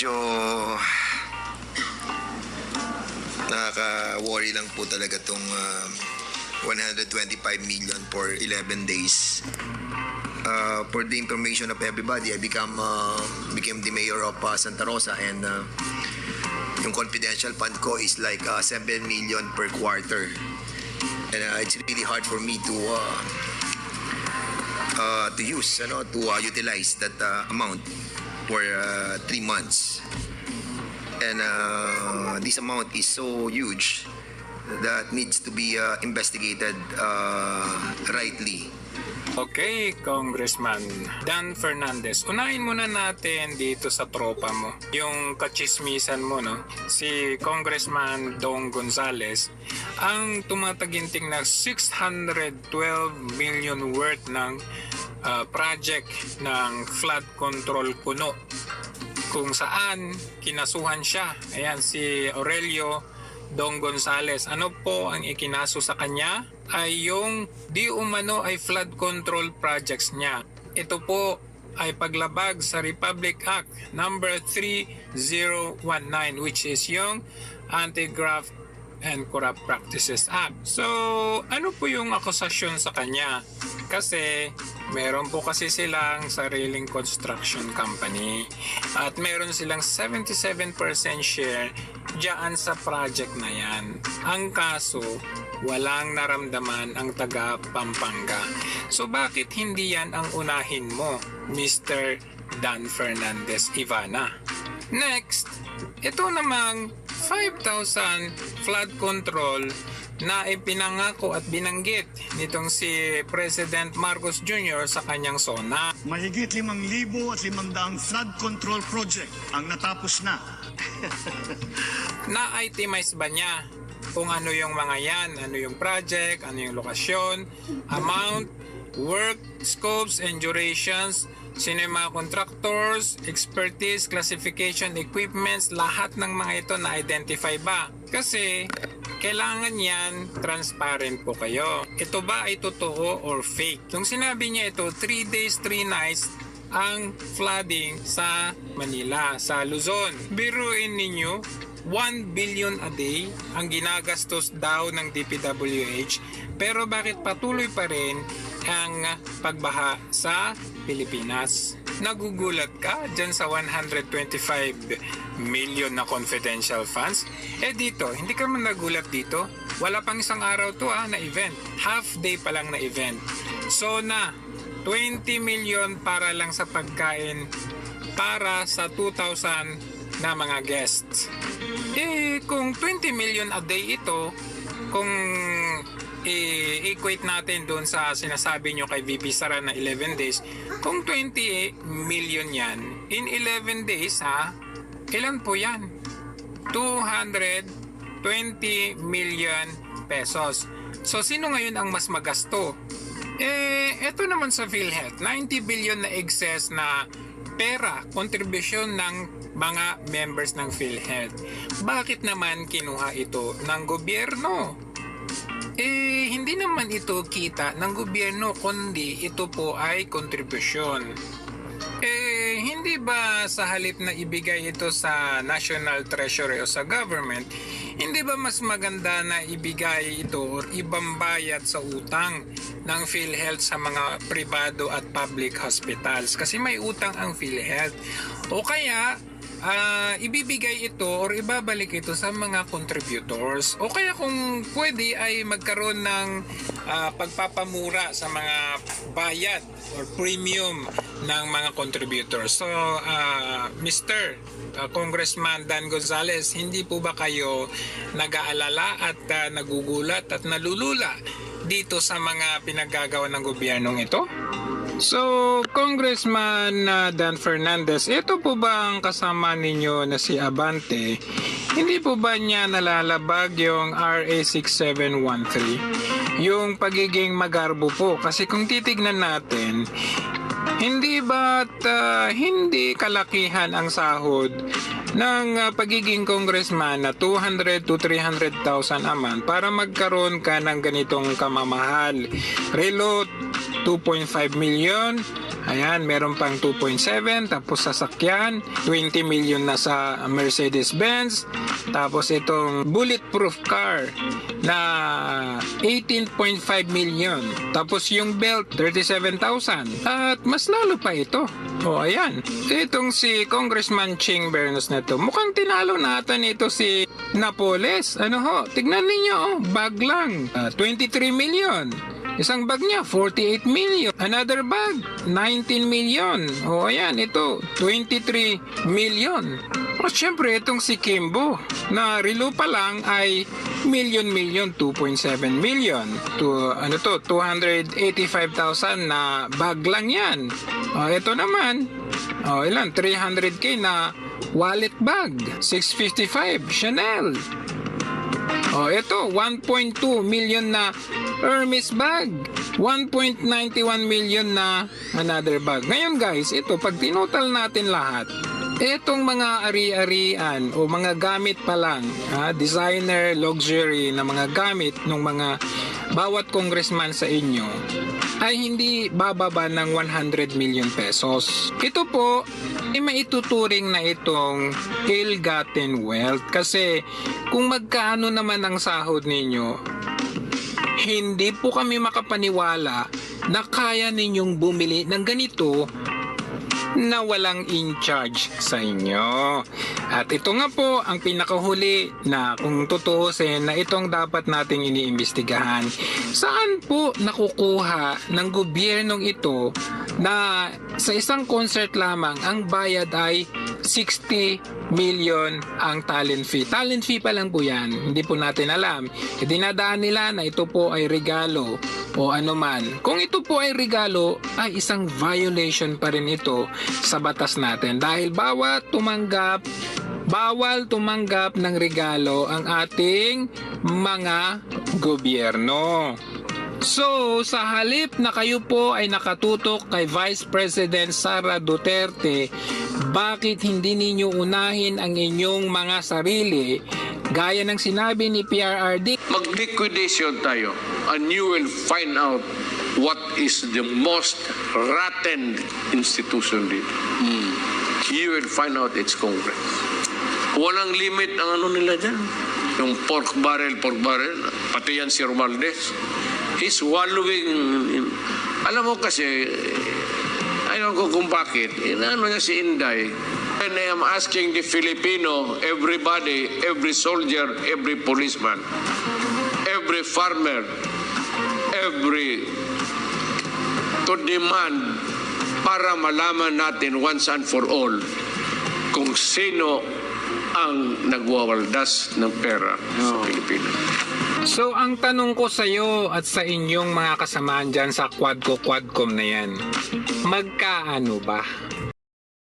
medyo nakaka-worry lang po talaga tong uh, 125 million for 11 days. Uh, for the information of everybody, I become uh, became the mayor of uh, Santa Rosa and uh, yung confidential fund ko is like uh, 7 million per quarter. And uh, it's really hard for me to uh, uh, to use, ano, to uh, utilize that uh, amount for uh, three months. And uh, this amount is so huge that needs to be uh, investigated uh, rightly. Okay, Congressman Dan Fernandez. Unahin muna natin dito sa tropa mo. Yung kachismisan mo, no? Si Congressman Dong Gonzales ang tumataginting na 612 million worth ng ah, project ng flood control kuno kung saan kinasuhan siya. Ayan, si Aurelio Dong Gonzales. Ano po ang ikinaso sa kanya? Ay yung di umano ay flood control projects niya. Ito po ay paglabag sa Republic Act number 3019 which is yung Anti-Graft and Corrupt Practices Act. So, ano po yung akusasyon sa kanya? Kasi meron po kasi silang sariling construction company at meron silang 77% share diyan sa project na yan. Ang kaso, walang naramdaman ang taga Pampanga. So bakit hindi yan ang unahin mo, Mr. Dan Fernandez Ivana? Next, ito namang 5,000 flood control na ipinangako at binanggit nitong si President Marcos Jr. sa kanyang SONA. Mahigit 5,000 at 500 flood control project ang natapos na. Na-itemize ba niya kung ano yung mga yan, ano yung project, ano yung lokasyon, amount, work, scopes and durations, sino yung mga contractors, expertise, classification, equipments, lahat ng mga ito na-identify ba? Kasi kailangan yan transparent po kayo. Ito ba ay totoo or fake? Nung sinabi niya ito, 3 days, 3 nights, ang flooding sa Manila, sa Luzon. Biruin ninyo, 1 billion a day ang ginagastos daw ng DPWH pero bakit patuloy pa rin ang pagbaha sa Pilipinas? Nagugulat ka dyan sa 125 million na confidential funds? Eh dito, hindi ka man nagulat dito. Wala pang isang araw to ah, na event. Half day pa lang na event. So na, 20 million para lang sa pagkain para sa 2,000 na mga guests. Eh, kung 20 million a day ito, kung i-equate natin doon sa sinasabi nyo kay VP Sara na 11 days, kung 20 million yan, in 11 days ha, ilan po yan? 220 million pesos. So, sino ngayon ang mas magasto? Eh, eto naman sa PhilHealth, 90 billion na excess na pera, kontribusyon ng mga members ng PhilHealth. Bakit naman kinuha ito ng gobyerno? Eh, hindi naman ito kita ng gobyerno, kundi ito po ay kontribusyon. Eh, hindi ba sa halip na ibigay ito sa National Treasury o sa government, hindi ba mas maganda na ibigay ito or ibang bayad sa utang ng PhilHealth sa mga privado at public hospitals? Kasi may utang ang PhilHealth. O kaya, ah, ibibigay ito or ibabalik ito sa mga contributors. O kaya kung pwede ay magkaroon ng ah, pagpapamura sa mga bayad or premium ng mga contributors. So, ah, Mr. ah, Congressman Dan Gonzales, hindi po ba kayo nag-aalala at ah, nagugulat at nalulula dito sa mga pinaggagawa ng gobyernong ito? So, Congressman uh, Dan Fernandez, ito po ba ang kasama ninyo na si Abante? Hindi po ba niya nalalabag yung RA 6713? Yung pagiging magarbo po. Kasi kung titignan natin, hindi ba't uh, hindi kalakihan ang sahod ng uh, pagiging congressman na 200 to 300,000 a month para magkaroon ka ng ganitong kamamahal? Relo 2.5 million, Ayan, meron pang 2.7. Tapos sasakyan, 20 million na sa Mercedes-Benz. Tapos itong bulletproof car na 18.5 million. Tapos yung belt, 37,000. At mas lalo pa ito. O ayan, itong si Congressman Ching Bernos na to, mukhang tinalo natin ito si Napoles. Ano ho, tignan ninyo, oh, bag lang, ah, 23 million. Isang bag niya, 48 million. Another bag, 19 million. O ayan, ito, 23 million. At syempre, itong si Kimbo, na relo pa lang ay million-million, 2.7 million. To, ano to, 285,000 na bag lang yan. O, ito naman, o, ilan, 300k na wallet bag, 655, Chanel. Oh, ito, 1.2 million na Hermes bag. 1.91 million na another bag. Ngayon guys, ito, pag tinotal natin lahat, itong mga ari-arian o mga gamit pa lang, ha, designer, luxury na mga gamit ng mga bawat congressman sa inyo, ay hindi bababa ng 100 million pesos. Ito po, ay maituturing na itong ill-gotten wealth kasi kung magkaano naman ang sahod ninyo, hindi po kami makapaniwala na kaya ninyong bumili ng ganito na walang in charge sa inyo. At ito nga po ang pinakahuli na kung tutuusin na itong dapat nating iniimbestigahan. Saan po nakukuha ng gobyernong ito na sa isang concert lamang ang bayad ay 60 million ang talent fee. Talent fee pa lang po yan. Hindi po natin alam. E dinadaan nila na ito po ay regalo o anuman. Kung ito po ay regalo, ay isang violation pa rin ito sa batas natin. Dahil bawat tumanggap, bawal tumanggap ng regalo ang ating mga gobyerno. So, sa halip na kayo po ay nakatutok kay Vice President Sara Duterte, bakit hindi ninyo unahin ang inyong mga sarili gaya ng sinabi ni PRRD mag-liquidation tayo and you will find out is the most rotten institution dito. You will find out it's Congress. Walang limit ang ano nila dyan. Yung pork barrel, pork barrel, pati yan si Romaldes. He's wallowing in, alam mo kasi, ayaw ko kung bakit, inaano niya si Inday, And I am asking the Filipino, everybody, every soldier, every policeman, every farmer, every to demand para malaman natin once and for all kung sino ang nagwawaldas ng pera sa Pilipinas. So ang tanong ko sa iyo at sa inyong mga kasamaan dyan sa Quadco Quadcom na yan, magkaano ba?